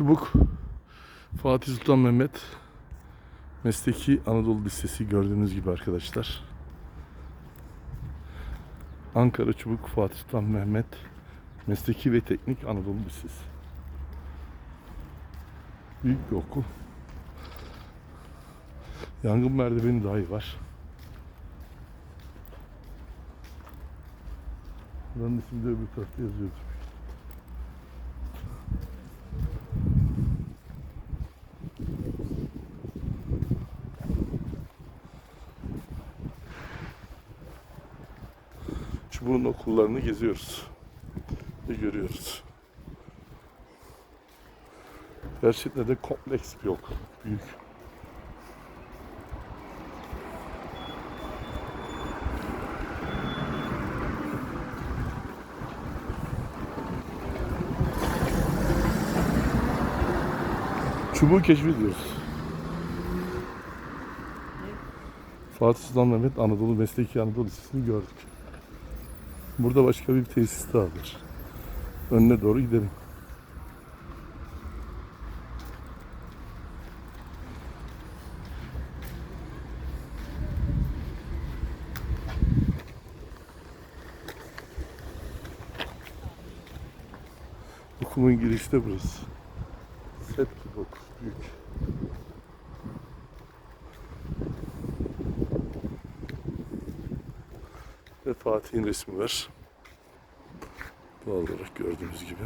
Çubuk Fatih Sultan Mehmet Mesleki Anadolu Lisesi gördüğünüz gibi arkadaşlar. Ankara Çubuk Fatih Sultan Mehmet Mesleki ve Teknik Anadolu Lisesi. Büyük bir okul. Yangın merdiveni dahi var. Buranın ismi de öbür tarafta yazıyordu. Çubuğun okullarını geziyoruz. Ve görüyoruz. Gerçekten de kompleks bir okul. Büyük. Çubuğu keşfediyoruz. Fatih Sultan Mehmet Anadolu Mesleki Anadolu Lisesi'ni gördük. Burada başka bir tesis daha var. Önüne doğru gidelim. Okulun girişi de burası. Set gibi okul. Büyük. Ve Fatih'in resmi var. Doğal olarak gördüğünüz gibi.